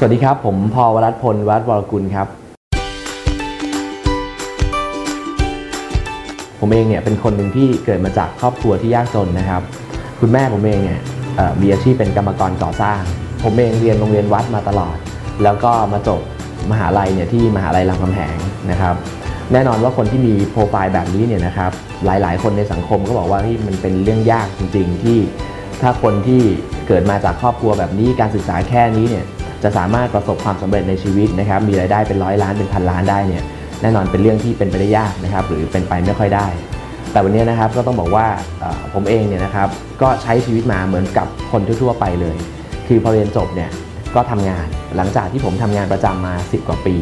สวัสดีครับ ผมพอวรัตพลวัดวรกุลครับ ผมเองเนี่ยเป็นคนหนึ่งที่เกิดมาจากครอบครัวที่ยากจนนะครับ คุณแม่ผมเองเนี่ยเอ่อมีอาชีพเป็นกรรมกรก่อสร้าง ผมเองเรียนโรงเรียนวัดมาตลอด แล้วก็มาจบมหาลัยเนี่ยที่มหาลัยรามคำแหงนะครับ แน่นอนว่าคนที่มีโปรไฟล์แบบนี้เนี่ยนะครับ หลายๆ คนในสังคมก็บอกว่าเฮ้ยมันเป็นเรื่องยากจริง ๆ ที่ถ้าคนที่เกิดมาจากครอบครัวแบบนี้การศึกษาแค่นี้เนี่ย จะสามารถประสบความสำเร็จในชีวิตนะครับมีรายได้เป็นร้อยล้านเป็นพันล้านได้เนี่ยแน่นอนเป็นเรื่องที่เป็นไปได้ยากนะครับหรือเป็นไปไม่ค่อยได้ แต่วันนี้นะครับก็ต้องบอกว่าผมเองเนี่ยนะครับก็ใช้ชีวิตมาเหมือนกับคนทั่วๆไปเลย คือพอเรียนจบเนี่ยก็ทำงานหลังจากที่ผมทำงานประจำมา 10 กว่าปี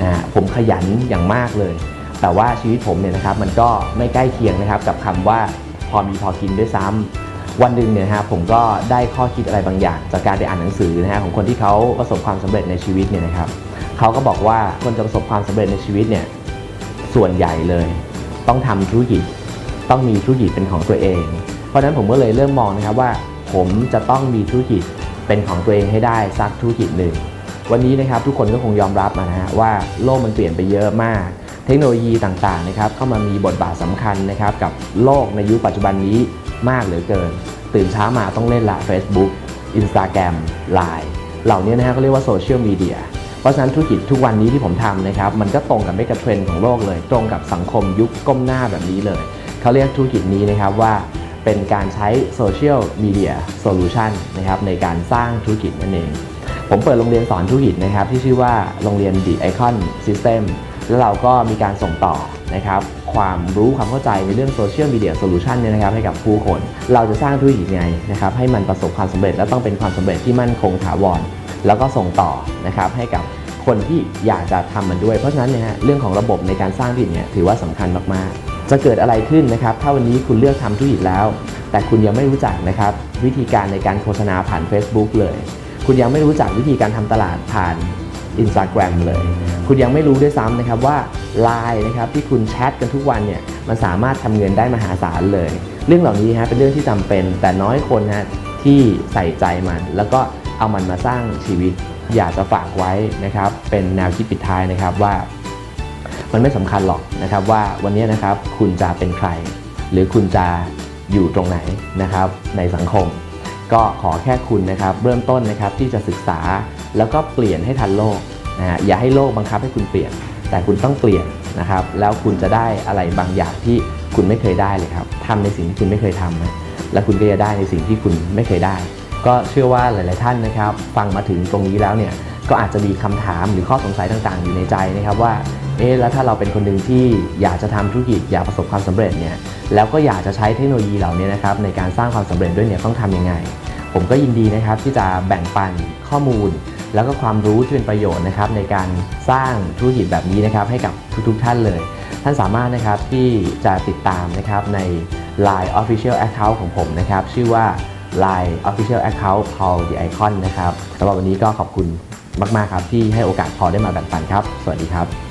นะฮะผมขยันอย่างมากเลย แต่ว่าชีวิตผมเนี่ยนะครับมันก็ไม่ใกล้เคียงนะครับกับคำว่าพอมีพอกินด้วยซ้ำ วันหนึ่งเนี่ยนะครับผมก็ได้ข้อคิดอะไรบางอย่าง จากการไปอ่านหนังสือนะฮะของคนที่เขาประสบความสำเร็จในชีวิตเนี่ยนะครับเขาก็บอกว่าคนจะประสบความสำเร็จในชีวิตเนี่ยส่วนใหญ่เลย ต้องทำธุรกิจต้องมีธุรกิจเป็นของตัวเอง เพราะฉะนั้นผมก็เลยเริ่มมองนะครับว่า ผมจะต้องมีธุรกิจเป็นของตัวเองให้ได้สักธุรกิจหนึ่งวันนี้นะครับทุกคนก็คงยอมรับนะฮะว่าโลกมันเปลี่ยนไปเยอะมาก เทคโนโลยีต่างๆนะครับเข้ามามีบทบาทสำคัญนะครับกับโลกในยุคปัจจุบันนี้ มากเหลือเกิน ตื่นเช้ามาต้องเล่นละ Facebook Instagram Line เหล่านี้นะฮะก็เรียกว่าโซเชียลมีเดียเพราะฉะนั้นธุรกิจทุกวันนี้ที่ผมทำนะครับมันก็ตรงกับไม่กับเทรนด์ของโลกเลย ตรงกับสังคมยุคก้มหน้าแบบนี้เลย เขาเรียกธุรกิจนี้นะครับว่าเป็นการใช้โซเชียลมีเดียโซลูชันนะครับในการสร้างธุรกิจนั่นเอง ผมเปิดโรงเรียนสอนธุรกิจนะครับที่ชื่อว่าโรงเรียน The Icon System แล้วเราก็มีการส่งต่อนะครับ ความรู้ความเข้าใจในเรื่องโซเชียลมีเดียโซลูชันเนี่ยนะครับให้กับผู้คน เราจะสร้างธุรกิจยังไงนะครับให้มันประสบความสำเร็จและต้องเป็นความสำเร็จที่มั่นคงถาวร แล้วก็ส่งต่อนะครับให้กับคนที่อยากจะทำมันด้วย เพราะฉะนั้นเนี่ยเรื่องของระบบในการสร้างธุรกิจเนี่ยถือว่าสำคัญมากๆ จะเกิดอะไรขึ้นนะครับถ้าวันนี้คุณเลือกทำธุรกิจแล้ว แต่คุณยังไม่รู้จักนะครับวิธีการในการโฆษณาผ่าน Facebook เลย คุณยังไม่รู้จักวิธีการทำตลาดผ่าน Instagram เลย คุณยังไม่รู้ด้วยซ้ำนะครับว่า Line นะครับที่คุณแชทกันทุกวันเนี่ยมันสามารถทำเงินได้มหาศาลเลย เรื่องเหล่านี้ฮะเป็นเรื่องที่จำเป็น แต่น้อยคนฮะที่ใส่ใจมัน แล้วก็เอามันมาสร้างชีวิตอยากจะฝากไว้นะครับเป็นแนวคิดปิดท้ายนะครับว่า มันไม่สำคัญหรอกนะครับว่าวันนี้นะครับคุณจะเป็นใคร หรือคุณจะอยู่ตรงไหนนะครับในสังคม ก็ขอแค่คุณนะครับเริ่มต้นนะครับที่จะศึกษาแล้วก็เปลี่ยนให้ทันโลก นะฮะอย่าให้โลกบังคับให้คุณเปลี่ยน แต่คุณต้องเปลี่ยนนะครับ แล้วคุณจะได้อะไรบางอย่างที่คุณไม่เคยได้เลยครับทำในสิ่งที่คุณไม่เคยทำนะและคุณก็จะได้ในสิ่งที่คุณไม่เคยได้ ก็เชื่อว่าหลาย ๆ ท่านนะครับ ฟังมาถึงตรงนี้แล้วเนี่ยก็อาจจะมีคำถามหรือข้อสงสัยต่าง ๆ อยู่ในใจนะครับว่าเอ๊ะแล้วถ้าเราเป็นคนหนึ่งที่อยากจะทำธุรกิจอยากประสบความสำเร็จเนี่ยแล้วก็อยากจะใช้เทคโนโลยีเหล่านี้นะครับในการสร้างความสำเร็จด้วยเนี่ยต้องทำยังไง ผมก็ยินดีนะครับที่จะแบ่งปันข้อมูล แล้วก็ความรู้ที่เป็นประโยชน์นะครับในการสร้างธุรกิจแบบนี้นะครับให้กับทุกๆท่านเลย ท่านสามารถนะครับที่จะติดตามนะครับใน Line Official Account ของผมนะครับชื่อว่า Line Official Account Paul the Icon นะครับสำหรับวันนี้ก็ขอบคุณมาก ๆ ครับที่ให้โอกาสพอได้มาแบ่งปันครับ สวัสดีครับ